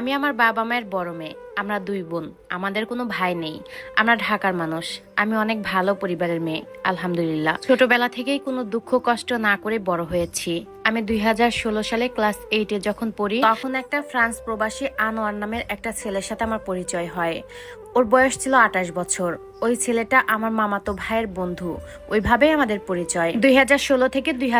আমি আমার বাবা মায়ের বড় মেয়ে, আমরা দুই বোন, আমাদের কোনো ভাই নেই, আমরা ঢাকার মানুষ, আমি অনেক ভালো পরিবারের মেয়ে, আলহামদুলিল্লাহ। ছোটবেলা থেকেই কোনো দুঃখ কষ্ট না করে বড় হয়েছি। আমি দুই হাজার ষোলো সালে ক্লাস এইটে যখন পড়ি, তখন একটা ফ্রান্স প্রবাসী আনোয়ার নামের একটা ছেলের সাথে আমার পরিচয় হয়। ওর বয়স ছিল আঠাশ বছর। ওই ছেলেটা আমার মামাতো ভাইয়ের বন্ধু। ওইভাবেই আমাদের পরিচয়। দুই থেকে দুই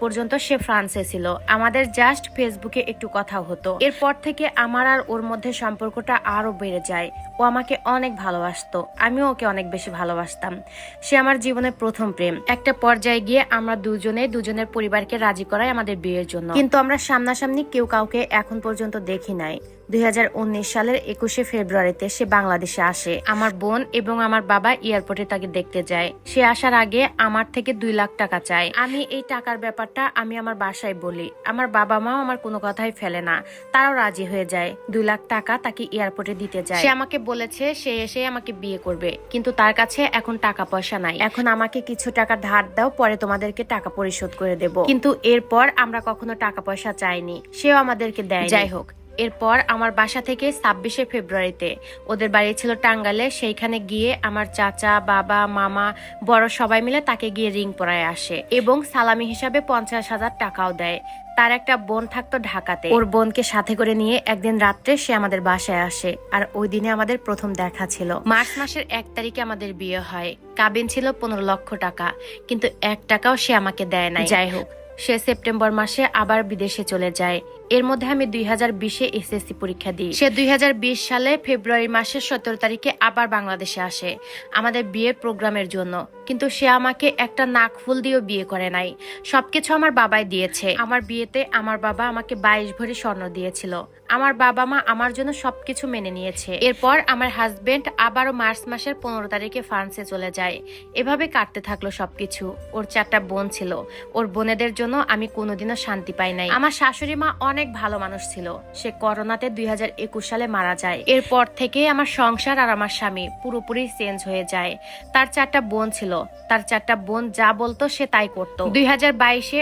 পর্যন্ত সে ফ্রান্সে ছিল। আমাদের জাস্ট ফেসবুকে একটু কথা হতো। এরপর থেকে আমার আর ওর মধ্যে সম্পর্কটা আরও বেড়ে যায়। ও আমাকে অনেক ভালোবাসতো। আমিও ওকে অনেক বেশি ভালোবাসতাম। সে আমার জীবনের প্রথম প্রেম। একটা পর্যায়ে গিয়ে আমরা দুজনে, দুজনের পরিবারকে রাজি করাই আমাদের বিয়ের জন্য। কিন্তু আমরা সামনাসামনি কেউ কাউকে এখন পর্যন্ত দেখি নাই। দুই হাজার উনিশ সালের একুশে ফেব্রুয়ারিতে সে বাংলাদেশে আসে। আমার বোন এবং আমার বাবা এয়ারপোর্টে তাকে দেখতে যায়। সে আসার আগে আমার থেকে দুই লাখ টাকা চায়। আমি এই টাকার ব্যাপারটা আমি আমার বাসায় বলি। আমার বাবা মাও আমার কোনো কথাই ফেলে না। তারাও রাজি হয়ে যায়। দুই লাখ টাকা তাকে এয়ারপোর্টে দিতে যায়। সে আমাকে বলেছে, সে এসে আমাকে বিয়ে করবে। কিন্তু তার কাছে এখন টাকা পয়সা নাই। এখন আমাকে কিছু টাকা ধার দাও, পরে তোমাদেরকে টাকা পরিশোধ করে দেব। কিন্তু এরপর আমরা কখনো টাকা পয়সা চাইনি। সেও আমাদেরকে দেয় যাই হোক এরপর আমার বাসা থেকে ছাব্বিশে ফেব্রুয়ারিতে। ওদের বাড়ি ছিল টাঙ্গালে সেইখানে গিয়ে আমার চাচা বাবা মামা বড় সবাই মিলে তাকে গিয়ে রিং পরায় আসে এবং সালামি হিসাবে পঞ্চাশ হাজার টাকাও দেয়। তার একটা বোন থাকতো ঢাকাতে। ওর বোনকে সাথে করে নিয়ে একদিন রাত্রে সে আমাদের বাসায় আসে আর ওই দিনে আমাদের প্রথম দেখা ছিল। মার্চ মাসের এক তারিখে আমাদের বিয়ে হয়। কাবিন ছিল পনেরো লক্ষ টাকা কিন্তু এক টাকাও সে আমাকে দেয় না যাই হোক। সে সেপ্টেম্বর মাসে আবার বিদেশে চলে যায়। এর মধ্যে আমি দুই হাজার বিশে এসএসসি পরীক্ষা দিই। সে দুই হাজার বিশ সালে ফেব্রুয়ারি মাসের সতেরো তারিখে আবার বাংলাদেশে আসে আমাদের বিয়ের প্রোগ্রামের জন্য। কিন্তু সে আমাকে একটা নাক ফুল দিয়েও বিয়ে করে নাই। সবকিছু আমার বাবাই দিয়েছে। আমার বিয়েতে আমার বাবা আমাকে বাইশ ভরি স্বর্ণ দিয়েছিল। আমার বাবা মা আমার জন্য সবকিছু মেনে নিয়েছে। এরপর আমার হাজবেন্ড আবারও মার্চ মাসের পনেরো তারিখে ফ্রান্সে চলে যায়। এভাবে কাটতে থাকল সবকিছু। ওর চারটা বোন ছিল। ওর বোনেদের জন্য আমি কোনোদিনও শান্তি পাই নাই। আমার শাশুড়ি মা অনেক ভালো মানুষ ছিল। সে করোনাতে দুই সালে মারা যায়। এরপর থেকে আমার সংসার আর আমার স্বামী পুরোপুরি চেঞ্জ হয়ে যায়। তার চারটা বোন ছিল। তার চারটা বোন যা বলতো সে তাই করতো। দুই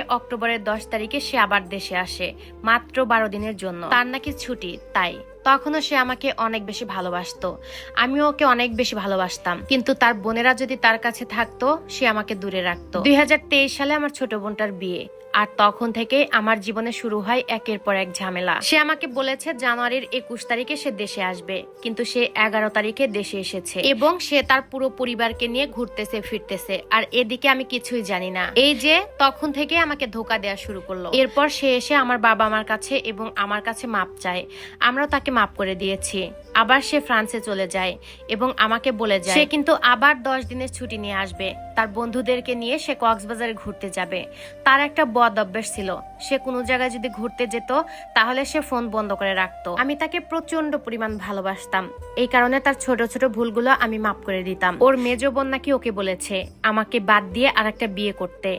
অক্টোবরের দশ তারিখে সে আবার দেশে আসে, মাত্র বারো দিনের জন্য। তার নাকি ছুটি, তাই। তখনও সে আমাকে অনেক বেশি ভালোবাসতো। আমিও ওকে অনেক বেশি ভালোবাসতাম। কিন্তু তার বোনেরা যদি তার কাছে থাকতো, সে আমাকে দূরে রাখতো। দুই হাজার তেইশ সালে আমার ছোট বোনটার বিয়ে। আর তখন থেকে আমার জীবনে শুরু হয় একের পর এক ঝামেলা। সে আমাকে বলেছে জানুয়ারির একুশ তারিখে সে দেশে আসবে, কিন্তু সে এগারো তারিখে দেশে এসেছে এবং সে তার পুরো পরিবারকে নিয়ে ঘুরতেছে, ফিরতেছে। আর এদিকে আমি কিছুই জানি না। এই যে তখন থেকে আমাকে ধোকা দেওয়া শুরু করল। এরপর সে এসে আমার বাবা আমার কাছে এবং আমার কাছে মাপ চায়। আমরাও তাকে মাপ করে দিয়েছি। আবার সে ফ্রান্সে চলে যায় এবং আমাকে বলে যায়, সে কিন্তু আবার দশ দিনের ছুটি নিয়ে আসবে। তার বন্ধুদেরকে নিয়ে সে কক্সবাজারে ঘুরতে যাবে। তার একটা বদ অভ্যাস ছিল। সে কোনো জায়গায় যদি ঘুরতে যেত, তাহলে সে ফোন বন্ধ করে রাখতো। আমি তাকে প্রচণ্ড পরিমাণ ভালোবাসতাম। এই কারণে তার ছোট ছোট ভুলগুলো আমি মাফ করে দিতাম। ওর মেজ বোন নাকি ওকে বলেছে, আমাকে বাদ দিয়ে আর একটা বিয়ে করতে।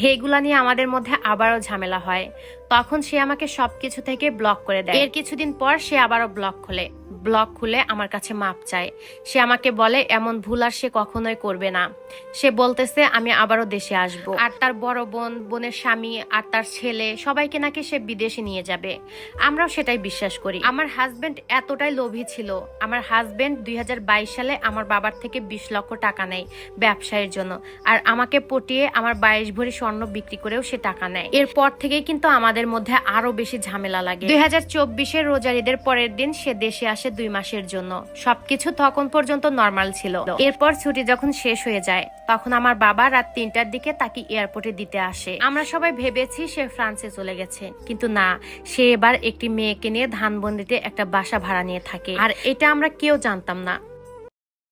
হেগুলা নিয়ে আমাদের মধ্যে আবারও ঝামেলা হয়। তখন সে আমাকে সবকিছু থেকে ব্লক করে দেয়। এর কিছুদিন পর সে আবারও ব্লক খোলে। ব্লক খুলে আমার কাছে মাপ চায়। সে আমাকে বলে, এমন ভুল আর সে কখনোই করবে না। সে বলতেছে, আমি আবারও দেশে আসব। আর তার বড় বোন, বোনের স্বামী আর তার ছেলে, সবাইকে নাকি সে বিদেশে নিয়ে যাবে। আমরাও সেটাই বিশ্বাস করি। আমার হাজবেন্ড এতটাই লোভী ছিল। আমার হাজবেন্ড দুই হাজার বাইশ সালে আমার বাবার থেকে বিশ লক্ষ টাকা নেয় ব্যবসায়ের জন্য। আর আমাকে পটিয়ে আমার বাইশ ভরি স্বর্ণ বিক্রি করেও সে টাকা নেয়। এরপর থেকেই কিন্তু আমাদের মধ্যে আরও বেশি ঝামেলা লাগে। দুই হাজার চব্বিশের রোজারিদের পরের দিন সে দেশে আসে দুই মাসের জন্য। সবকিছু তখন পর্যন্ত নর্মাল ছিল। এরপর ছুটি যখন শেষ হয়ে যায়, তখন আমার বাবা রাত তিনটার দিকে তাকে এয়ারপোর্টে দিতে আসে। আমরা সবাই ভেবেছি সে ফ্রান্সে চলে গেছে। কিন্তু না, সে এবার একটি মেয়েকে নিয়ে ধানবন্দিতে একটা বাসা ভাড়া নিয়ে থাকে। আর এটা আমরা কেউ জানতাম না।